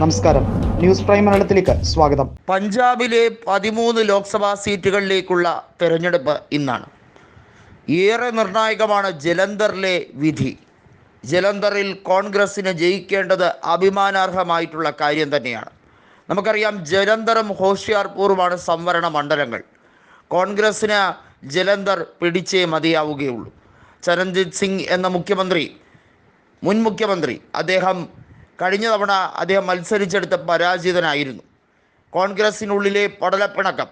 നമസ്കാരം. News prime മലയാളത്തിലേക്ക് സ്വാഗതം. പഞ്ചാബിലെ പതിമൂന്ന് ലോക്സഭാ സീറ്റുകളിലേക്കുള്ള തെരഞ്ഞെടുപ്പ് ഇന്നാണ്. ഏറെ നിർണായകമാണ് ജലന്ധറിലെ വിധി. ജലന്ധറിൽ കോൺഗ്രസ്സിന് ജയിക്കേണ്ടത് അഭിമാനാർഹമായിട്ടുള്ള കാര്യം തന്നെയാണ്. നമുക്കറിയാം ജലന്ധറും ഹോഷിയാർപൂറുമാണ് സംവരണ മണ്ഡലങ്ങൾ. കോൺഗ്രസ്സിന് ജലന്ധർ പിടിച്ചേ മതിയാവുകയുള്ളൂ. ചരൺജിത് സിംഗ് എന്ന മുഖ്യമന്ത്രി മുൻ മുഖ്യമന്ത്രി അദ്ദേഹം കഴിഞ്ഞ തവണ അദ്ദേഹം മത്സരിച്ചെടുത്ത് പരാജിതനായിരുന്നു. കോൺഗ്രസിനുള്ളിലെ പടലപ്പിണക്കം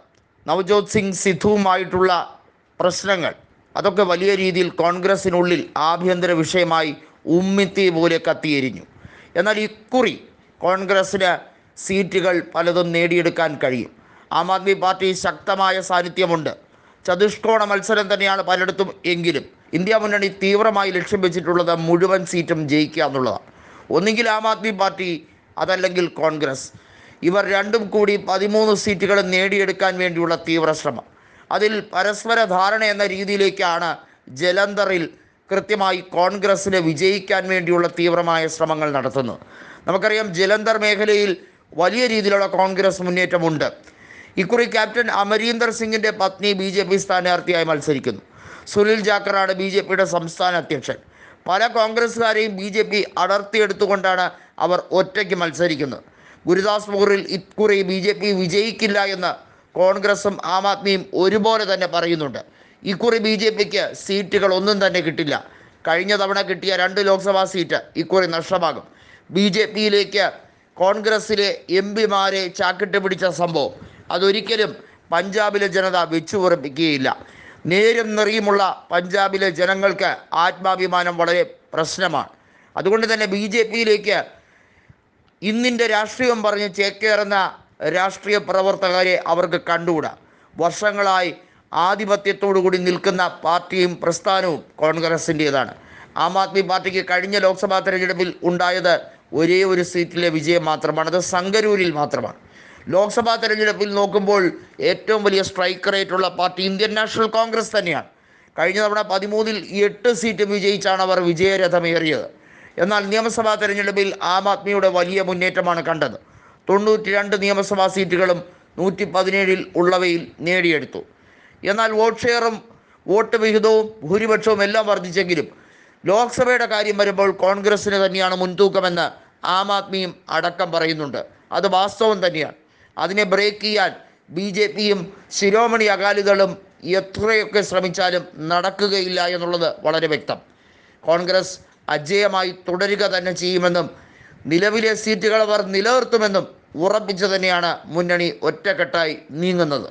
നവജോത് സിംഗ് സിദ്ധുവുമായിട്ടുള്ള പ്രശ്നങ്ങൾ അതൊക്കെ വലിയ രീതിയിൽ കോൺഗ്രസിനുള്ളിൽ ആഭ്യന്തര വിഷയമായി ഉമ്മിത്തി പോലെ കത്തിയെരിഞ്ഞു. എന്നാൽ ഇക്കുറി കോൺഗ്രസ്സിന് സീറ്റുകൾ പലതും നേടിയെടുക്കാൻ കഴിയും. ആം ആദ്മി പാർട്ടി ശക്തമായ സാന്നിധ്യമുണ്ട്. ചതുഷ്കോണ മത്സരം തന്നെയാണ് പലയിടത്തും എങ്കിലും ഇന്ത്യ മുന്നണി തീവ്രമായി ലക്ഷ്യം വെച്ചിട്ടുള്ളത് മുഴുവൻ സീറ്റും ജയിക്കുക എന്നുള്ളതാണ്. ഒന്നുകിൽ ആം ആദ്മി പാർട്ടി അതല്ലെങ്കിൽ കോൺഗ്രസ്. ഇവർ രണ്ടും കൂടി പതിമൂന്ന് സീറ്റുകൾ നേടിയെടുക്കാൻ വേണ്ടിയുള്ള തീവ്രശ്രമം അതിൽ പരസ്പര ധാരണ എന്ന രീതിയിലേക്കാണ് ജലന്ധറിൽ കൃത്യമായി കോൺഗ്രസ്സിന് വിജയിക്കാൻ വേണ്ടിയുള്ള തീവ്രമായ ശ്രമങ്ങൾ നടത്തുന്നത്. നമുക്കറിയാം ജലന്ധർ മേഖലയിൽ വലിയ രീതിയിലുള്ള കോൺഗ്രസ് മുന്നേറ്റമുണ്ട്. ഇക്കുറി ക്യാപ്റ്റൻ അമരീന്ദർ സിംഗിന്റെ പത്നി ബി ജെ പി സ്ഥാനാർത്ഥിയായി മത്സരിക്കുന്നു. സുനിൽ ജാക്കറാണ് ബി ജെ പിയുടെ സംസ്ഥാന അധ്യക്ഷൻ. പല കോൺഗ്രസ്സുകാരെയും ബി ജെ പി അടർത്തിയെടുത്തുകൊണ്ടാണ് അവർ ഒറ്റയ്ക്ക് മത്സരിക്കുന്നത്. ഗുരുദാസ് ഗുരുദാസ്പൂരിൽ ഇക്കുറി ബി ജെ പി വിജയിക്കില്ല എന്ന് കോൺഗ്രസും ആം ആദ്മിയും ഒരുപോലെ തന്നെ പറയുന്നുണ്ട്. ഇക്കുറി ബി ജെ പിക്ക് സീറ്റുകൾ ഒന്നും തന്നെ കിട്ടില്ല. കഴിഞ്ഞ തവണ കിട്ടിയ രണ്ട് ലോക്സഭാ സീറ്റ് ഇക്കുറി നഷ്ടമാകും. ബി ജെ പിയിലേക്ക് കോൺഗ്രസ്സിലെ എം പിമാരെ ചാക്കിട്ട് പിടിച്ച സംഭവം അതൊരിക്കലും പഞ്ചാബിലെ ജനത വെച്ചുപുറപ്പിക്കുകയില്ല. നേരും നിറയുമുള്ള പഞ്ചാബിലെ ജനങ്ങൾക്ക് ആത്മാഭിമാനം വളരെ പ്രശ്നമാണ്. അതുകൊണ്ട് തന്നെ ബി ജെ പിയിലേക്ക് ഇന്നിന്റെ രാഷ്ട്രീയം പറഞ്ഞ് ചേക്കേറുന്ന രാഷ്ട്രീയ പ്രവർത്തകരെ അവർക്ക് കണ്ടുകൂടാ. വർഷങ്ങളായി കൂടി നിൽക്കുന്ന പാർട്ടിയും പ്രസ്ഥാനവും കോൺഗ്രസിന്റേതാണ്. ആം ആദ്മി പാർട്ടിക്ക് കഴിഞ്ഞ ലോക്സഭാ തെരഞ്ഞെടുപ്പിൽ ഉണ്ടായത് ഒരേ ഒരു സീറ്റിലെ വിജയം മാത്രമാണ്. അത് സംഗരൂരിൽ മാത്രമാണ്. ലോക്സഭാ തെരഞ്ഞെടുപ്പിൽ നോക്കുമ്പോൾ ഏറ്റവും വലിയ സ്ട്രൈക്ക് റേറ്റുള്ള പാർട്ടി ഇന്ത്യൻ നാഷണൽ കോൺഗ്രസ് തന്നെയാണ്. കഴിഞ്ഞ തവണ പതിമൂന്നിൽ എട്ട് സീറ്റ് വിജയിച്ചാണ് അവർ വിജയരഥമേറിയത്. എന്നാൽ നിയമസഭാ തെരഞ്ഞെടുപ്പിൽ ആം ആദ്മിയുടെ വലിയ മുന്നേറ്റമാണ് കണ്ടത്. തൊണ്ണൂറ്റി രണ്ട് നിയമസഭാ സീറ്റുകളും നൂറ്റി പതിനേഴിൽ ഉള്ളവയിൽ നേടിയെടുത്തു. എന്നാൽ വോട്ട് ഷെയറും വോട്ട് വിഹിതവും ഭൂരിപക്ഷവും എല്ലാം വർദ്ധിച്ചെങ്കിലും ലോക്സഭയുടെ കാര്യം വരുമ്പോൾ കോൺഗ്രസ്സിന് തന്നെയാണ് മുൻതൂക്കമെന്ന് ആം ആദ്മിയും അടക്കം പറയുന്നുണ്ട്. അത് വാസ്തവം തന്നെയാണ്. അതിനെ ബ്രേക്ക് ചെയ്യാൻ ബി ജെ പിയും ശിരോമണി അകാലിദളും എത്രയൊക്കെ ശ്രമിച്ചാലും നടക്കുകയില്ല എന്നുള്ളത് വളരെ വ്യക്തം. കോൺഗ്രസ് അജയമായി തുടരുക തന്നെ ചെയ്യുമെന്നും നിലവിലെ സീറ്റുകൾ അവർ നിലനിർത്തുമെന്നും ഉറപ്പിച്ചു തന്നെയാണ് മുന്നണി ഒറ്റക്കെട്ടായി നീങ്ങുന്നത്.